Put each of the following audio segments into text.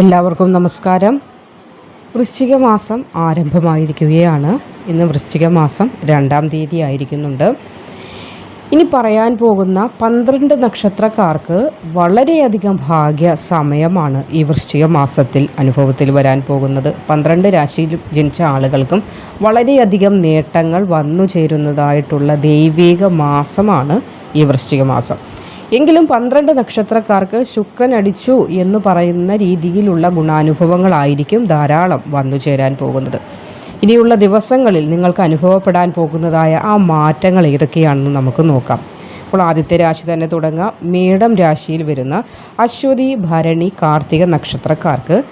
എല്ലാവർക്കും നമസ്കാരം. വൃശ്ചിക മാസം ആരംഭമായിരിക്കുകയാണ്. ഇന്ന് വൃശ്ചിക മാസം രണ്ടാം തീയതി ആയിരിക്കുന്നുണ്ട്. ഇനി പറയാൻ പോകുന്ന പന്ത്രണ്ട് നക്ഷത്രക്കാർക്ക് വളരെയധികം ഭാഗ്യ സമയമാണ് ഈ വൃശ്ചിക മാസത്തിൽ അനുഭവത്തിൽ വരാൻ പോകുന്നത്. പന്ത്രണ്ട് രാശിയിൽ ജനിച്ച ആളുകൾക്കും വളരെയധികം നേട്ടങ്ങൾ വന്നു ചേരുന്നതായിട്ടുള്ള ദൈവിക മാസമാണ് ഈ വൃശ്ചിക മാസം. എങ്കിലും പന്ത്രണ്ട് നക്ഷത്രക്കാർക്ക് ശുക്രൻ അടിച്ചു എന്ന് പറയുന്ന രീതിയിലുള്ള ഗുണാനുഭവങ്ങളായിരിക്കും ധാരാളം വന്നു ചേരാൻ പോകുന്നത്. ഇനിയുള്ള ദിവസങ്ങളിൽ നിങ്ങൾക്ക് അനുഭവപ്പെടാൻ പോകുന്നതായ ആ മാറ്റങ്ങൾ ഏതൊക്കെയാണെന്ന് നമുക്ക് നോക്കാം. അപ്പോൾ ആദ്യത്തെ രാശി തന്നെ തുടങ്ങാം. മേടം രാശിയിൽ വരുന്ന അശ്വതി ഭരണി കാർത്തിക നക്ഷത്രക്കാർക്ക്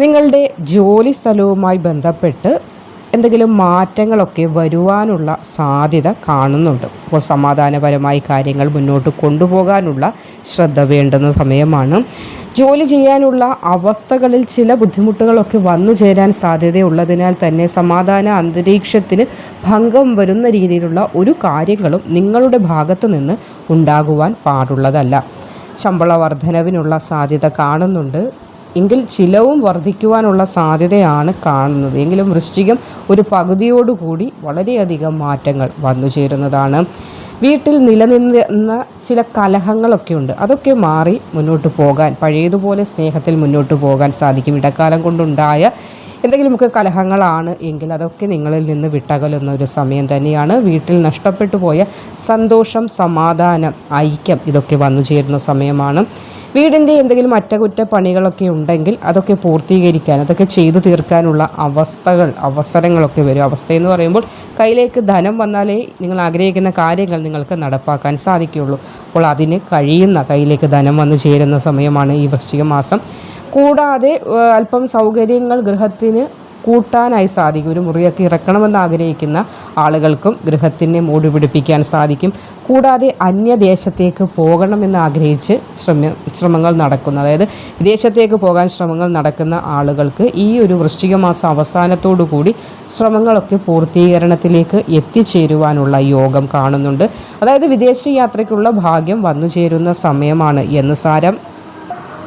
നിങ്ങളുടെ ജോലി സ്ഥലവുമായി ബന്ധപ്പെട്ട് എന്തെങ്കിലും മാറ്റങ്ങളൊക്കെ വരുവാനുള്ള സാധ്യത കാണുന്നുണ്ട്. അപ്പോൾ സമാധാനപരമായി കാര്യങ്ങൾ മുന്നോട്ട് കൊണ്ടുപോകാനുള്ള ശ്രദ്ധ വേണ്ടുന്ന സമയമാണ്. ജോലി ചെയ്യാനുള്ള അവസ്ഥകളിൽ ചില ബുദ്ധിമുട്ടുകളൊക്കെ വന്നു ചേരാൻ സാധ്യതയുള്ളതിനാൽ തന്നെ സമാധാന അന്തരീക്ഷത്തിന് ഭംഗം വരുന്ന രീതിയിലുള്ള ഒരു കാര്യങ്ങളും നിങ്ങളുടെ ഭാഗത്ത് നിന്ന് ഉണ്ടാകുവാൻ പാടുള്ളതല്ല. ശമ്പള വർധനവിനുള്ള സാധ്യത കാണുന്നുണ്ട്. എങ്കിൽ ചിലവും വർദ്ധിക്കുവാനുള്ള സാധ്യതയാണ് കാണുന്നത്. എങ്കിലും വൃശ്ചികം ഒരു പകുതിയോടുകൂടി വളരെയധികം മാറ്റങ്ങൾ വന്നു ചേരുന്നതാണ്. വീട്ടിൽ നിലനിന്ന ചില കലഹങ്ങളൊക്കെ ഉണ്ട്. അതൊക്കെ മാറി മുന്നോട്ട് പോകാൻ പഴയതുപോലെ സ്നേഹത്തിൽ മുന്നോട്ട് പോകാൻ സാധിക്കും. ഇടക്കാലം കൊണ്ടുണ്ടായ എന്തെങ്കിലുമൊക്കെ കലഹങ്ങളാണ് എങ്കിൽ അതൊക്കെ നിങ്ങളിൽ നിന്ന് വിട്ടകലുന്ന ഒരു സമയം തന്നെയാണ്. വീട്ടിൽ നഷ്ടപ്പെട്ടു പോയ സന്തോഷം സമാധാനം ഐക്യം ഇതൊക്കെ വന്നു ചേരുന്ന സമയമാണ്. വീടിന്റെ എന്തെങ്കിലും അറ്റകുറ്റപ്പണികളൊക്കെ ഉണ്ടെങ്കിൽ അതൊക്കെ പൂർത്തീകരിക്കാൻ അതൊക്കെ ചെയ്തു തീർക്കാനുള്ള അവസ്ഥകൾ അവസരങ്ങളൊക്കെ വരും. അവസ്ഥയെന്ന് പറയുമ്പോൾ കയ്യിലേക്ക് ധനം വന്നാലേ നിങ്ങൾ ആഗ്രഹിക്കുന്ന കാര്യങ്ങൾ നിങ്ങൾക്ക് നടപ്പാക്കാൻ സാധിക്കുകയുള്ളൂ. അപ്പോൾ അതിന് കഴിയുന്ന കയ്യിലേക്ക് ധനം വന്ന് ചേരുന്ന സമയമാണ് ഈ വൃശ്ചിക മാസം. കൂടാതെ അല്പം സൗകര്യങ്ങൾ ഗൃഹത്തിന് കൂട്ടാനായി സാധിക്കും. ഒരു മുറിയൊക്കെ ഇറക്കണമെന്ന് ആഗ്രഹിക്കുന്ന ആളുകൾക്കും ഗൃഹത്തിനെ മൂടി പിടിപ്പിക്കാൻ സാധിക്കും. കൂടാതെ അന്യദേശത്തേക്ക് പോകണമെന്ന് ആഗ്രഹിച്ച് ശ്രമ ശ്രമങ്ങൾ നടക്കുന്നു. അതായത് വിദേശത്തേക്ക് പോകാൻ ശ്രമങ്ങൾ നടക്കുന്ന ആളുകൾക്ക് ഈ ഒരു വൃശ്ചിക മാസം അവസാനത്തോടു കൂടി ശ്രമങ്ങളൊക്കെ പൂർത്തീകരണത്തിലേക്ക് എത്തിച്ചേരുവാനുള്ള യോഗം കാണുന്നുണ്ട്. അതായത് വിദേശ യാത്രയ്ക്കുള്ള ഭാഗ്യം വന്നു ചേരുന്ന സമയമാണ് എന്ന് സാരം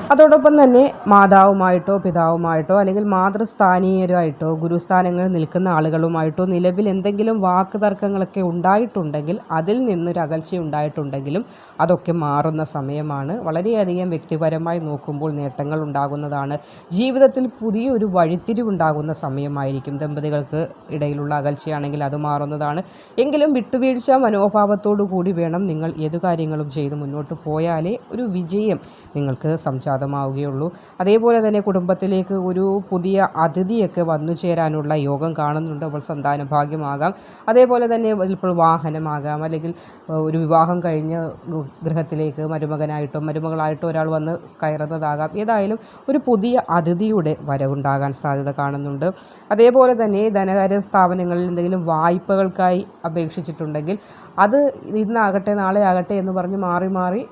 അതോടൊപ്പം തന്നെ മാതാവുമായിട്ടോ പിതാവുമായിട്ടോ അല്ലെങ്കിൽ മാതൃസ്ഥാനീയരുമായിട്ടോ ഗുരുസ്ഥാനങ്ങളിൽ നിൽക്കുന്ന ആളുകളുമായിട്ടോ നിലവിൽ എന്തെങ്കിലും വാക്ക് തർക്കങ്ങളൊക്കെ ഉണ്ടായിട്ടുണ്ടെങ്കിൽ അതിൽ നിന്നൊരു അകൽച്ച ഉണ്ടായിട്ടുണ്ടെങ്കിലും അതൊക്കെ മാറുന്ന സമയമാണ്. വളരെയധികം വ്യക്തിപരമായി നോക്കുമ്പോൾ നേട്ടങ്ങൾ ഉണ്ടാകുന്നതാണ്. ജീവിതത്തിൽ പുതിയൊരു വഴിത്തിരിവുണ്ടാകുന്ന സമയമായിരിക്കും. ദമ്പതികൾക്ക് ഇടയിലുള്ള അകൽച്ചയാണെങ്കിൽ അത് മാറുന്നതാണ്. എങ്കിലും വിട്ടുവീഴ്ച മനോഭാവത്തോടു കൂടി വേണം നിങ്ങൾ ഏതു കാര്യങ്ങളും ചെയ്ത് മുന്നോട്ട് പോയാലേ ഒരു വിജയം നിങ്ങൾക്ക് സംജാതമാവുകയുള്ളൂ അതേപോലെ തന്നെ കുടുംബത്തിലേക്ക് ഒരു പുതിയ അതിഥിയൊക്കെ വന്നു ചേരാനുള്ള യോഗം കാണുന്നുണ്ട്. അപ്പോൾ സന്താന ഭാഗ്യമാകാം. അതേപോലെ തന്നെ ഇപ്പോൾ വാഹനമാകാം. അല്ലെങ്കിൽ ഒരു വിവാഹം കഴിഞ്ഞ് ഗൃഹത്തിലേക്ക് മരുമകനായിട്ടോ മരുമകളായിട്ടോ ഒരാൾ വന്ന് കയറുന്നതാകാം. ഏതായാലും ഒരു പുതിയ അതിഥിയുടെ വരവുണ്ടാകാൻ സാധ്യത കാണുന്നുണ്ട്. അതേപോലെ തന്നെ ധനകാര്യ സ്ഥാപനങ്ങളിൽ എന്തെങ്കിലും വായ്പകൾക്കായി അപേക്ഷിച്ചിട്ടുണ്ടെങ്കിൽ അത് ഇന്നാകട്ടെ നാളെ ആകട്ടെ എന്ന് പറഞ്ഞ് മാറി മാറി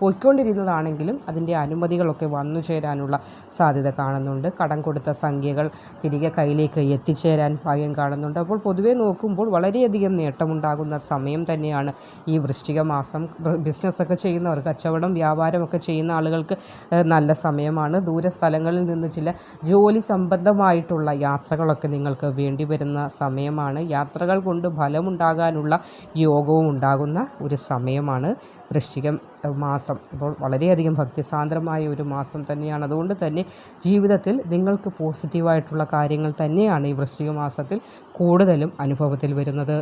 പോയിക്കൊണ്ടിരുന്നതാണെങ്കിലും അതിന്റെ അനുമതികളൊക്കെ വന്നു ചേരാനുള്ള സാധ്യത കാണുന്നുണ്ട്. കടം കൊടുത്ത സംഖ്യകൾ തിരികെ കയ്യിലേക്ക് എത്തിച്ചേരാൻ ഭാഗ്യം കാണുന്നുണ്ട്. അപ്പോൾ പൊതുവേ നോക്കുമ്പോൾ വളരെയധികം നേട്ടമുണ്ടാകുന്ന സമയം തന്നെയാണ് ഈ വൃശ്ചിക മാസം. ബിസിനസ്സൊക്കെ ചെയ്യുന്നവർ കച്ചവടം വ്യാപാരമൊക്കെ ചെയ്യുന്ന ആളുകൾക്ക് നല്ല സമയമാണ്. ദൂരസ്ഥലങ്ങളിൽ നിന്ന് ചില ജോലി സംബന്ധമായിട്ടുള്ള യാത്രകളൊക്കെ നിങ്ങൾക്ക് വേണ്ടി വരുന്ന സമയമാണ്. യാത്രകൾ കൊണ്ട് ഫലമുണ്ടാകാനുള്ള യോഗവും ഉണ്ടാകുന്ന ഒരു സമയമാണ്. വൃശ്ചികം മാസം. അപ്പോൾ വളരെയധികം ഭക്തിസാന്ദ്രമായ ഒരു മാസം തന്നെയാണ്. അതുകൊണ്ട് തന്നെ ജീവിതത്തിൽ നിങ്ങൾക്ക് പോസിറ്റീവായിട്ടുള്ള കാര്യങ്ങൾ തന്നെയാണ് ഈ വൃശ്ചിക മാസത്തിൽ കൂടുതലും അനുഭവത്തിൽ വരുന്നത്.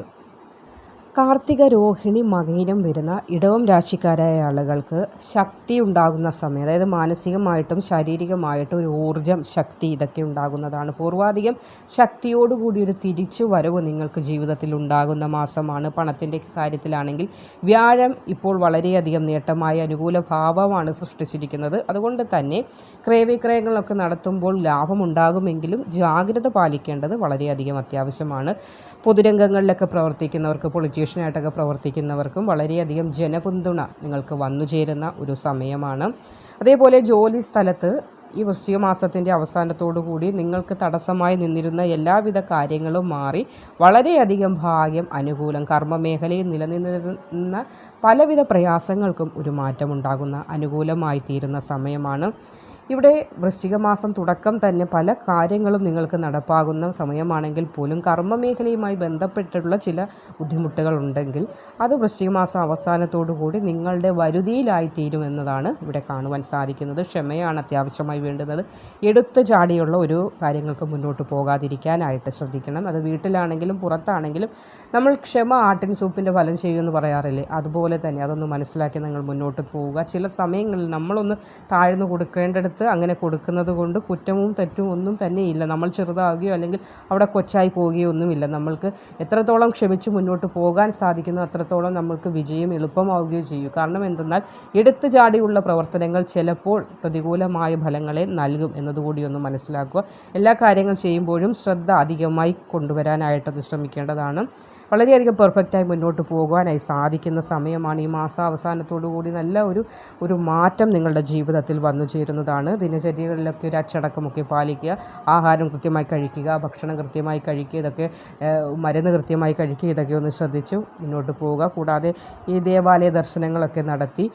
കാർത്തിക രോഹിണി മകയിലും വരുന്ന ഇടവം രാശിക്കാരായ ആളുകൾക്ക് ശക്തി ഉണ്ടാകുന്ന സമയം അതായത് മാനസികമായിട്ടും ശാരീരികമായിട്ടും ഒരു ഊർജം ശക്തി ഇതൊക്കെ ഉണ്ടാകുന്നതാണ്. പൂർവാധികം ശക്തിയോടുകൂടി ഒരു തിരിച്ചു വരവ് നിങ്ങൾക്ക് ജീവിതത്തിൽ ഉണ്ടാകുന്ന മാസമാണ്. പണത്തിന്റെ കാര്യത്തിലാണെങ്കിൽ വ്യാഴം ഇപ്പോൾ വളരെയധികം നേട്ടമായ അനുകൂല ഭാവമാണ് സൃഷ്ടിച്ചിരിക്കുന്നത്. അതുകൊണ്ട് തന്നെ ക്രയവിക്രയങ്ങളൊക്കെ നടത്തുമ്പോൾ ലാഭമുണ്ടാകുമെങ്കിലും ജാഗ്രത പാലിക്കേണ്ടത് വളരെയധികം അത്യാവശ്യമാണ്. പൊതുരംഗങ്ങളിലൊക്കെ പ്രവർത്തിക്കുന്നവർക്ക് പൊളിറ്റീഷ്യനായിട്ടൊക്കെ പ്രവർത്തിക്കുന്നവർക്കും വളരെയധികം ജനപിന്തുണ നിങ്ങൾക്ക് വന്നു ചേരുന്ന ഒരു സമയമാണ്. അതേപോലെ ജോലി സ്ഥലത്ത് ഈ വൃശ്ചിക മാസത്തിന്റെ അവസാനത്തോടു കൂടി നിങ്ങൾക്ക് തടസ്സമായി നിന്നിരുന്ന എല്ലാവിധ കാര്യങ്ങളും മാറി വളരെയധികം ഭാഗ്യം അനുകൂലം കർമ്മമേഖലയിൽ നിലനിന്നിരുന്ന പലവിധ പ്രയാസങ്ങൾക്കും ഒരു മാറ്റമുണ്ടാകുന്ന അനുകൂലമായി തീരുന്ന സമയമാണ്. ഇവിടെ വൃശ്ചികമാസം തുടക്കം തന്നെ പല കാര്യങ്ങളും നിങ്ങൾക്ക് നടപ്പാകുന്ന സമയമാണെങ്കിൽ പോലും കർമ്മമേഖലയുമായി ബന്ധപ്പെട്ടിട്ടുള്ള ചില ബുദ്ധിമുട്ടുകൾ ഉണ്ടെങ്കിൽ അത് വൃശ്ചികമാസം അവസാനത്തോടു കൂടി നിങ്ങളുടെ വരുതിയിലായിത്തീരും എന്നതാണ് ഇവിടെ കാണുവാൻ സാധിക്കുന്നത്. ക്ഷമയാണ് അത്യാവശ്യമായി വേണ്ടുന്നത്. എടുത്തു ചാടിയുള്ള ഒരു കാര്യങ്ങൾക്ക് മുന്നോട്ട് പോകാതിരിക്കാനായിട്ട് ശ്രദ്ധിക്കണം. അത് വീട്ടിലാണെങ്കിലും പുറത്താണെങ്കിലും നമ്മൾ ക്ഷമ ആട്ടിൻ സൂപ്പിന്റെ ഫലം ചെയ്യുമെന്ന് പറയാറില്ലേ? അതുപോലെ തന്നെ അതൊന്ന് മനസ്സിലാക്കി നിങ്ങൾ മുന്നോട്ട് പോവുക. ചില സമയങ്ങളിൽ നമ്മളൊന്ന് താഴ്ന്നു കൊടുക്കേണ്ടടുത്ത് അങ്ങനെ കൊടുക്കുന്നത് കൊണ്ട് കുറ്റവും തെറ്റും ഒന്നും തന്നെയില്ല നമ്മൾ ചെറുതാവുകയോ അല്ലെങ്കിൽ അവിടെ കൊച്ചായി പോവുകയോ ഒന്നുമില്ല. നമ്മൾക്ക് എത്രത്തോളം ക്ഷമിച്ച് മുന്നോട്ട് പോകാൻ സാധിക്കുന്നു അത്രത്തോളം നമ്മൾക്ക് വിജയം എളുപ്പമാവുകയോ ചെയ്യും. കാരണം എന്തെന്നാൽ എടുത്തു ചാടിയുള്ള പ്രവർത്തനങ്ങൾ ചിലപ്പോൾ പ്രതികൂലമായ ഫലങ്ങളെ നൽകും എന്നതുകൂടി ഒന്ന് മനസ്സിലാക്കുക. എല്ലാ കാര്യങ്ങൾ ചെയ്യുമ്പോഴും ശ്രദ്ധ അധികമായി കൊണ്ടുവരാനായിട്ടത് ശ്രമിക്കേണ്ടതാണ്. വളരെയധികം പെർഫെക്റ്റായി മുന്നോട്ട് പോകുവാനായി സാധിക്കുന്ന സമയമാണ് ഈ മാസാവസാനത്തോടു കൂടി നല്ല ഒരു ഒരു മാറ്റം നിങ്ങളുടെ ജീവിതത്തിൽ വന്നു ചേരുന്നതാണ്. ദിനചര്യകളിലൊക്കെ ഒരു അച്ചടക്കമൊക്കെ പാലിക്കുക ആഹാരം കൃത്യമായി കഴിക്കുക ഭക്ഷണം കൃത്യമായി കഴിക്കുക ഇതൊക്കെ മരുന്ന് കൃത്യമായി കഴിക്കുക ഇതൊക്കെ ഒന്ന് ശ്രദ്ധിച്ചു മുന്നോട്ട് പോവുക. കൂടാതെ ഈ ദേവാലയ ദർശനങ്ങളൊക്കെ നടത്തി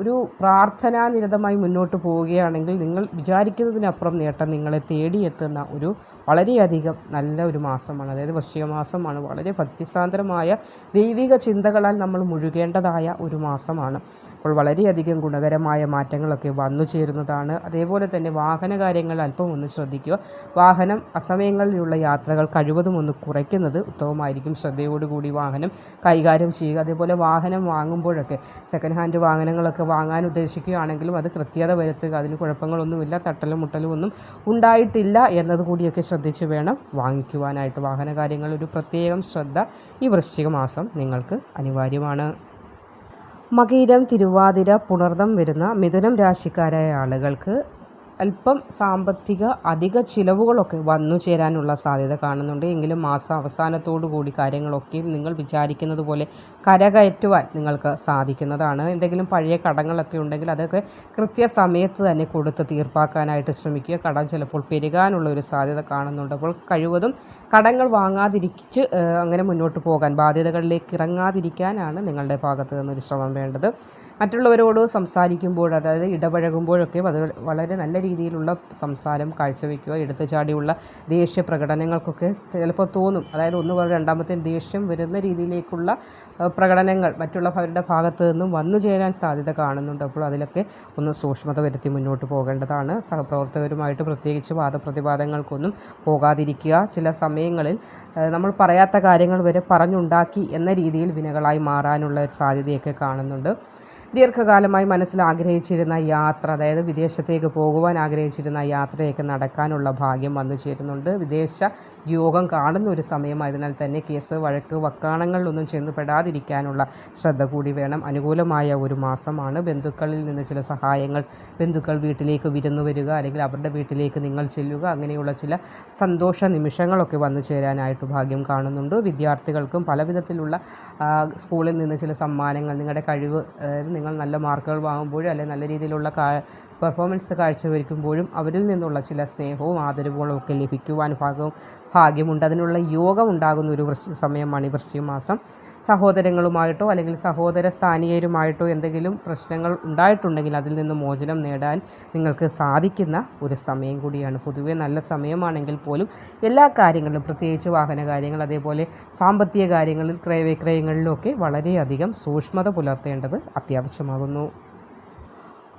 ഒരു പ്രാർത്ഥനാനിരതമായി മുന്നോട്ട് പോവുകയാണെങ്കിൽ നിങ്ങൾ വിചാരിക്കുന്നതിനപ്പുറം നേട്ടം നിങ്ങളെ തേടിയെത്തുന്ന ഒരു വളരെയധികം നല്ല ഒരു മാസമാണ്. അതായത് വൃശ്ചിക മാസമാണ്. വളരെ ഭക്തിസാന്ദ്രമായ ദൈവിക ചിന്തകളാൽ നമ്മൾ മുഴുകേണ്ടതായ ഒരു മാസമാണ്. അപ്പോൾ വളരെയധികം ഗുണകരമായ മാറ്റങ്ങളൊക്കെ വന്നു ചേരുന്നതാണ്. അതേപോലെ തന്നെ വാഹന കാര്യങ്ങൾ അല്പം ഒന്ന് ശ്രദ്ധിക്കുക. വാഹനം അസമയങ്ങളിലുള്ള യാത്രകൾ കഴിവതും ഒന്ന് കുറയ്ക്കുന്നത് ഉത്തമമായിരിക്കും. ശ്രദ്ധയോടുകൂടി വാഹനം കൈകാര്യം ചെയ്യുക. അതേപോലെ വാഹനം വാങ്ങുമ്പോഴൊക്കെ സെക്കൻഡ് ഹാൻഡ് വാഹനങ്ങളൊക്കെ വാങ്ങാൻ ഉദ്ദേശിക്കുകയാണെങ്കിലും അത് കൃത്യത വരുത്തുക. അതിന് കുഴപ്പങ്ങളൊന്നുമില്ല. തട്ടലും മുട്ടലും ഒന്നും ഉണ്ടായിട്ടില്ല എന്നതുകൂടിയൊക്കെ ശ്രദ്ധിച്ച് വേണം വാങ്ങിക്കുവാനായിട്ട്. വാഹന കാര്യങ്ങൾ ഒരു പ്രത്യേകം ശ്രദ്ധ ഈ വൃശ്ചിക മാസം നിങ്ങൾക്ക് അനിവാര്യമാണ്. മകീരം തിരുവാതിര പുണർദം വരുന്ന മിഥുനം രാശിക്കാരായ ആളുകൾക്ക് അല്പം സാമ്പത്തിക അധിക ചിലവുകളൊക്കെ വന്നു ചേരാനുള്ള സാധ്യത കാണുന്നുണ്ട്. എങ്കിലും മാസം അവസാനത്തോടു കൂടി കാര്യങ്ങളൊക്കെയും നിങ്ങൾ വിചാരിക്കുന്നത് പോലെ കരകയറ്റുവാൻ നിങ്ങൾക്ക് സാധിക്കുന്നതാണ്. എന്തെങ്കിലും പഴയ കടങ്ങളൊക്കെ ഉണ്ടെങ്കിൽ അതൊക്കെ കൃത്യസമയത്ത് തന്നെ കൊടുത്ത് തീർപ്പാക്കാനായിട്ട് ശ്രമിക്കുക. കടം ചിലപ്പോൾ പെരുകാനുള്ള ഒരു സാധ്യത കാണുന്നുണ്ട്. അപ്പോൾ കഴിവതും കടങ്ങൾ വാങ്ങാതിരിച്ച് അങ്ങനെ മുന്നോട്ട് പോകാൻ ബാധ്യതകളിലേക്ക് ഇറങ്ങാതിരിക്കാനാണ് നിങ്ങളുടെ ഭാഗത്ത് നിന്നൊരു ശ്രമം വേണ്ടത്. മറ്റുള്ളവരോട് സംസാരിക്കുമ്പോൾ അതായത് ഇടപഴകുമ്പോഴൊക്കെ അത് വളരെ നല്ല രീതിയിലുള്ള സംസാരം കാഴ്ചവെക്കുക എടുത്തു ചാടിയുള്ള ദേഷ്യ പ്രകടനങ്ങൾക്കൊക്കെ ചിലപ്പോൾ തോന്നും. അതായത് ഒന്ന് പോലെ രണ്ടാമത്തെ ദേഷ്യം വരുന്ന രീതിയിലേക്കുള്ള പ്രകടനങ്ങൾ മറ്റുള്ളവരുടെ ഭാഗത്തു നിന്നും വന്നു ചേരാൻ സാധ്യത കാണുന്നുണ്ട്. അപ്പോൾ അതിലൊക്കെ ഒന്ന് സൂക്ഷ്മത വരുത്തി മുന്നോട്ട് പോകേണ്ടതാണ്. സഹപ്രവർത്തകരുമായിട്ട് പ്രത്യേകിച്ച് വാദപ്രതിവാദങ്ങൾക്കൊന്നും പോകാതിരിക്കുക. ചില സമയങ്ങളിൽ നമ്മൾ പറയാത്ത കാര്യങ്ങൾ വരെ പറഞ്ഞുണ്ടാക്കി എന്ന രീതിയിൽ വിനകളായി മാറാനുള്ള സാധ്യതയൊക്കെ കാണുന്നുണ്ട്. ദീർഘകാലമായി മനസ്സിൽ ആഗ്രഹിച്ചിരുന്ന യാത്ര അതായത് വിദേശത്തേക്ക് പോകുവാൻ ആഗ്രഹിച്ചിരുന്ന യാത്രയൊക്കെ നടക്കാനുള്ള ഭാഗ്യം വന്നു ചേരുന്നുണ്ട്. വിദേശ യോഗം കാണുന്ന ഒരു സമയമായതിനാൽ തന്നെ കേസ് വഴക്ക് വക്കാണങ്ങളിലൊന്നും ചെന്ന് പെടാതിരിക്കാനുള്ള ശ്രദ്ധ കൂടി വേണം. അനുകൂലമായ ഒരു മാസമാണ്. ബന്ധുക്കളിൽ നിന്ന് ചില സഹായങ്ങൾ ബന്ധുക്കൾ വീട്ടിലേക്ക് വിരുന്നു വരിക അല്ലെങ്കിൽ അവരുടെ വീട്ടിലേക്ക് നിങ്ങൾ ചെല്ലുക അങ്ങനെയുള്ള ചില സന്തോഷ നിമിഷങ്ങളൊക്കെ വന്നു ചേരാനായിട്ട് ഭാഗ്യം കാണുന്നുണ്ട്. വിദ്യാർത്ഥികൾക്കും പല വിധത്തിലുള്ള സ്കൂളിൽ നിന്ന് ചില സമ്മാനങ്ങൾ നിങ്ങളുടെ കഴിവ് നിങ്ങൾ നല്ല മാർക്കുകൾ വാങ്ങുമ്പോഴും അല്ലെങ്കിൽ നല്ല രീതിയിലുള്ള പെർഫോമൻസ് കാഴ്ചവെക്കുമ്പോഴും അവരിൽ നിന്നുള്ള ചില സ്നേഹവും ആദരവുകളും ഒക്കെ ലഭിക്കുവാൻ ഭാഗവും ഭാഗ്യമുണ്ട്. അതിനുള്ള യോഗം ഉണ്ടാകുന്ന ഒരു വൃശ്ചി സമയമാണ് ഈ വൃശ്ചിക മാസം. സഹോദരങ്ങളുമായിട്ടോ അല്ലെങ്കിൽ സഹോദര സ്ഥാനീയരുമായിട്ടോ എന്തെങ്കിലും പ്രശ്നങ്ങൾ ഉണ്ടായിട്ടുണ്ടെങ്കിൽ അതിൽ നിന്ന് മോചനം നേടാൻ നിങ്ങൾക്ക് സാധിക്കുന്ന ഒരു സമയം കൂടിയാണ്. പൊതുവേ നല്ല സമയമാണെങ്കിൽ പോലും എല്ലാ കാര്യങ്ങളിലും പ്രത്യേകിച്ച് വാഹന കാര്യങ്ങൾ അതേപോലെ സാമ്പത്തിക കാര്യങ്ങളിൽ ക്രയവിക്രയങ്ങളിലൊക്കെ വളരെയധികം സൂക്ഷ്മത പുലർത്തേണ്ടത് അത്യാവശ്യമാകുന്നു.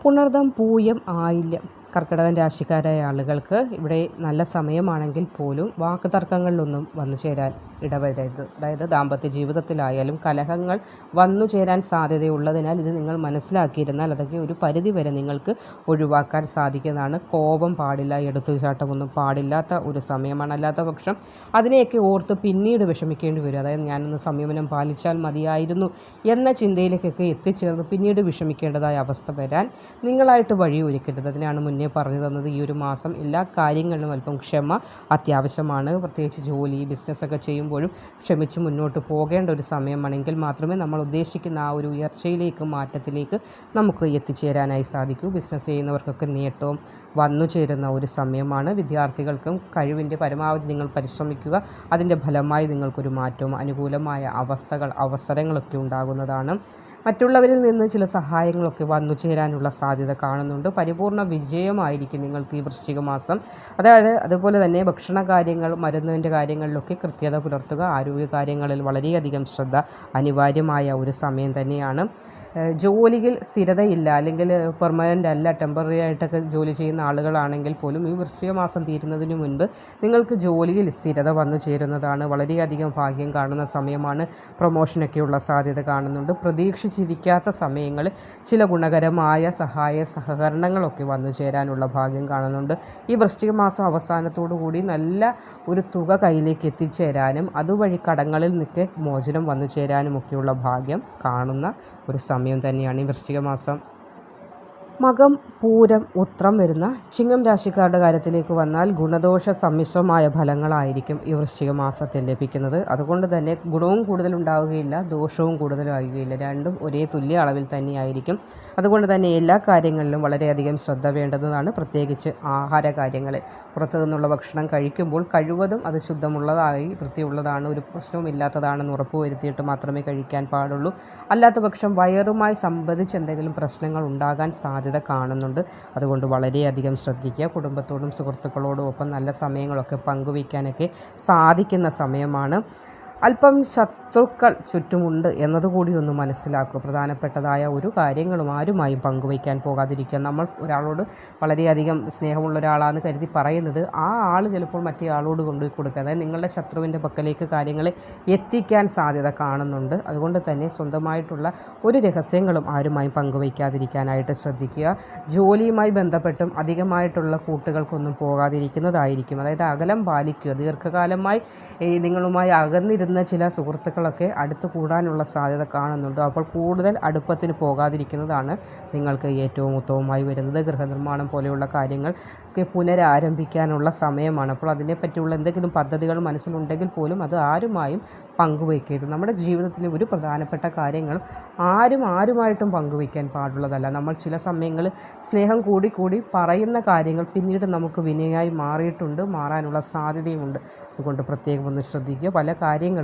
പുണർദം പൂയം ആയില്യം. കർക്കിടകൻ രാശിക്കാരായ ആളുകൾക്ക് ഇവിടെ നല്ല സമയമാണെങ്കിൽ പോലും വാക്കുതർക്കങ്ങളിലൊന്നും വന്നു ചേരാൻ ഇടവരരുത് അതായത് ദാമ്പത്യ ജീവിതത്തിലായാലും കലഹങ്ങൾ വന്നു ചേരാൻ സാധ്യതയുള്ളതിനാൽ ഇത് നിങ്ങൾ മനസ്സിലാക്കിയിരുന്നാൽ അതൊക്കെ ഒരു പരിധി വരെ നിങ്ങൾക്ക് ഒഴിവാക്കാൻ സാധിക്കുന്നതാണ്. കോപം പാടില്ല എടുത്തുചാട്ടമൊന്നും പാടില്ലാത്ത ഒരു സമയമാണ് അല്ലാത്ത പക്ഷം അതിനെയൊക്കെ ഓർത്ത് പിന്നീട് വിഷമിക്കേണ്ടി വരും. അതായത് ഞാനൊന്ന് സംയമനം പാലിച്ചാൽ മതിയായിരുന്നു എന്ന ചിന്തയിലേക്കൊക്കെ എത്തിച്ചേർന്ന് പിന്നീട് വിഷമിക്കേണ്ടതായ അവസ്ഥ വരാൻ നിങ്ങളായിട്ട് വഴി ഒരുക്കരുത്. അതിനാണ് മുന്നേ പറഞ്ഞു തന്നത് ഈ ഒരു മാസം എല്ലാ കാര്യങ്ങളിലും അല്പം ക്ഷമ അത്യാവശ്യമാണ്. പ്രത്യേകിച്ച് ജോലി ബിസിനസ്സൊക്കെ ചെയ്യുമ്പോഴും ക്ഷമിച്ച് മുന്നോട്ട് പോകേണ്ട ഒരു സമയമാണെങ്കിൽ മാത്രമേ നമ്മൾ ഉദ്ദേശിക്കുന്ന ആ ഒരു ഉയർച്ചയിലേക്ക് മാറ്റത്തിലേക്ക് നമുക്ക് എത്തിച്ചേരാനായി സാധിക്കൂ. ബിസിനസ് ചെയ്യുന്നവർക്കൊക്കെ നേട്ടവും വന്നു ചേരുന്ന ഒരു സമയമാണ്. വിദ്യാർത്ഥികൾക്കും കഴിവിന്റെ പരമാവധി നിങ്ങൾ പരിശ്രമിക്കുക. അതിന്റെ ഫലമായി നിങ്ങൾക്കൊരു മാറ്റവും അനുകൂലമായ അവസ്ഥകൾ അവസരങ്ങളൊക്കെ ഉണ്ടാകുന്നതാണ്. മറ്റുള്ളവരിൽ നിന്ന് ചില സഹായങ്ങളൊക്കെ വന്നു ചേരാനുള്ള സാധ്യത കാണുന്നുണ്ട്. പരിപൂർണ വിജയമായിരിക്കും നിങ്ങൾക്ക് ഈ വൃശ്ചിക മാസം. അതായത് അതുപോലെ തന്നെ ഭക്ഷണ കാര്യങ്ങൾ മരുന്നിന്റെ കാര്യങ്ങളിലൊക്കെ കൃത്യത പുലർത്തുക ആരോഗ്യ കാര്യങ്ങളിൽ വളരെയധികം ശ്രദ്ധ അനിവാര്യമായ ഒരു സമയം തന്നെയാണ്. ജോലിയിൽ സ്ഥിരതയില്ല. അല്ലെങ്കിൽ പെർമനന്റ് അല്ല ടെമ്പററി ആയിട്ടൊക്കെ ജോലി ചെയ്യുന്ന ആളുകളാണെങ്കിൽ പോലും ഈ വൃശ്ചിക മാസം തീരുന്നതിന് മുൻപ് നിങ്ങൾക്ക് ജോലിയിൽ സ്ഥിരത വന്നു ചേരുന്നതാണ് വളരെയധികം ഭാഗ്യം കാണുന്ന സമയമാണ്. പ്രൊമോഷനൊക്കെയുള്ള സാധ്യത കാണുന്നുണ്ട്. പ്രതീക്ഷിച്ചിരിക്കാത്ത സമയങ്ങളിൽ ചില ഗുണകരമായ സഹായ സഹകരണങ്ങളൊക്കെ വന്നു ചേരാനുള്ള ഭാഗ്യം കാണുന്നുണ്ട്. ഈ വൃശ്ചിക മാസം അവസാനത്തോടു കൂടി നല്ല ഒരു തുക കയ്യിലേക്ക് എത്തിച്ചേരാനും അതുവഴി കടങ്ങളിൽ നിൽക്കെ മോചനം വന്നു ചേരാനും ഒക്കെയുള്ള ഭാഗ്യം കാണുന്ന ഒരു സമയം തന്നെയാണ് ഈ വൃശ്ചിക മാസം മകം പൂരം ഉത്രം വരുന്ന ചിങ്ങം രാശിക്കാരുടെ കാര്യത്തിലേക്ക് വന്നാൽ ഗുണദോഷ സമ്മിശ്രമായ ഫലങ്ങളായിരിക്കും ഈ വൃശ്ചിക മാസത്തിൽ ലഭിക്കുന്നത്. അതുകൊണ്ട് തന്നെ ഗുണവും കൂടുതൽ ഉണ്ടാവുകയില്ല ദോഷവും കൂടുതലാകുകയില്ല രണ്ടും ഒരേ തുല്യ അളവിൽ തന്നെയായിരിക്കും. അതുകൊണ്ട് തന്നെ എല്ലാ കാര്യങ്ങളിലും വളരെയധികം ശ്രദ്ധ വേണ്ടതാണ് പ്രത്യേകിച്ച് ആഹാര കാര്യങ്ങളിൽ. പുറത്തു നിന്നുള്ള ഭക്ഷണം കഴിക്കുമ്പോൾ കഴിവതും അത് ശുദ്ധമുള്ളതായി വൃത്തിയുള്ളതാണ് ഒരു പ്രശ്നവും ഇല്ലാത്തതാണെന്ന് ഉറപ്പുവരുത്തിയിട്ട് മാത്രമേ കഴിക്കാൻ പാടുള്ളൂ. അല്ലാത്ത പക്ഷം വയറുമായി സംബന്ധിച്ച് എന്തെങ്കിലും പ്രശ്നങ്ങൾ ഉണ്ടാകാൻ സാധ്യത കാണുന്നുണ്ട്. അതുകൊണ്ട് വളരെയധികം ശ്രദ്ധിക്കുക. കുടുംബത്തോടും സുഹൃത്തുക്കളോടും ഒപ്പം നല്ല സമയങ്ങളൊക്കെ പങ്കുവയ്ക്കാനൊക്കെ സാധിക്കുന്ന സമയമാണ്. അല്പം ശത്രുക്കൾ ചുറ്റുമുണ്ട് എന്നതുകൂടി ഒന്ന് മനസ്സിലാക്കുക പ്രധാനപ്പെട്ടതായ ഒരു കാര്യങ്ങളും ആരുമായും പങ്കുവയ്ക്കാൻ പോകാതിരിക്കുക. നമ്മൾ ഒരാളോട് വളരെയധികം സ്നേഹമുള്ള ഒരാളാണെന്ന് കരുതി പറയുന്നത് ആ ആൾ ചിലപ്പോൾ മറ്റേ ആളോട് കൊണ്ടുപോയി കൊടുക്കുക. അതായത് നിങ്ങളുടെ ശത്രുവിന്റെ പക്കലേക്ക് കാര്യങ്ങൾ എത്തിക്കാൻ സാധ്യത കാണുന്നുണ്ട്. അതുകൊണ്ട് തന്നെ സ്വന്തമായിട്ടുള്ള ഒരു രഹസ്യങ്ങളും ആരുമായും പങ്കുവയ്ക്കാതിരിക്കാനായിട്ട് ശ്രദ്ധിക്കുക. ജോലിയുമായി ബന്ധപ്പെട്ടും അധികമായിട്ടുള്ള കൂട്ടുകൾക്കൊന്നും പോകാതിരിക്കുന്നതായിരിക്കും. അതായത് അകലം പാലിക്കുക. ദീർഘകാലമായി നിങ്ങളുമായി അകന്നിരുന്ന ചില സുഹൃത്തുക്കളൊക്കെ അടുത്ത് കൂടാനുള്ള സാധ്യത കാണുന്നുണ്ട്. അപ്പോൾ കൂടുതൽ അടുപ്പത്തിന് പോകാതിരിക്കുന്നതാണ് നിങ്ങൾക്ക് ഏറ്റവും ഉത്തമമായി വരുന്നത്. ഗൃഹനിർമ്മാണം പോലെയുള്ള കാര്യങ്ങൾ ഒക്കെ പുനരാരംഭിക്കാനുള്ള സമയമാണ്. അപ്പോൾ അതിനെപ്പറ്റിയുള്ള എന്തെങ്കിലും പദ്ധതികൾ മനസ്സിലുണ്ടെങ്കിൽ പോലും അത് ആരുമായും പങ്കുവയ്ക്കരുത്. നമ്മുടെ ജീവിതത്തിലെ ഒരു പ്രധാനപ്പെട്ട കാര്യങ്ങൾ ആരും ആരുമായിട്ടും പങ്കുവയ്ക്കാൻ പാടുള്ളതല്ല. നമ്മൾ ചില സമയങ്ങളിൽ സ്നേഹം കൂടി കൂടി പറയുന്ന കാര്യങ്ങൾ പിന്നീട് നമുക്ക് വിനയായി മാറിയിട്ടുണ്ട് മാറാനുള്ള സാധ്യതയുമുണ്ട്. അതുകൊണ്ട് പ്രത്യേകം ഒന്ന് ശ്രദ്ധിക്കുക. പല കാര്യങ്ങളും